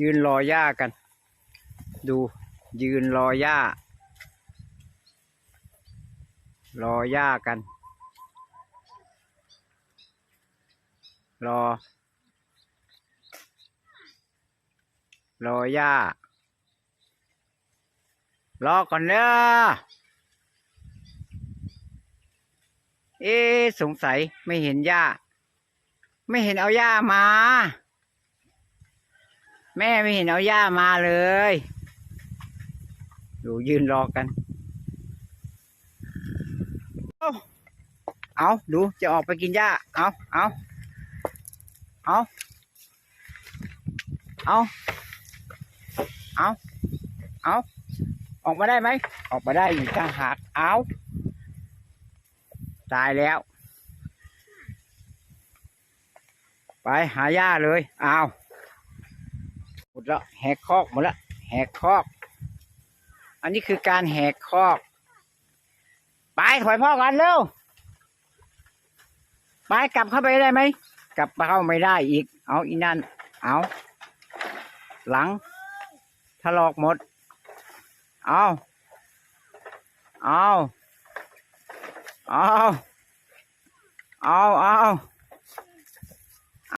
ยืนรอหญ้ากัน ดูยืนรอหญ้า รอหญ้ากัน รอ รอหญ้ารอก่อนเด้อเอ๊สงสัยไม่เห็นหญ้า ไม่เห็นเอาหญ้ามา แม่ไม่เห็นเอาหญ้ามาเลยดูยืนรอกัน เอาเอาดูจะออกไปกินหญ้า เอาเอาเอาเอาเอาเอาออกมาได้ไหม ออกมาได้อีกต่างหากเอาตายแล้ว ไปหาหญ้าเลย เอา แล้วแหกคอกหมดแล้วแหกคอก อันนี้คือการแหกคอก ไปถอยพ่อกันเร็วไปกลับเข้าไปได้ไหมกลับเข้าไม่ได้อีก เอาอีนั่นเอาหลังถลอกหมด เอาเอาเอาเอาเอา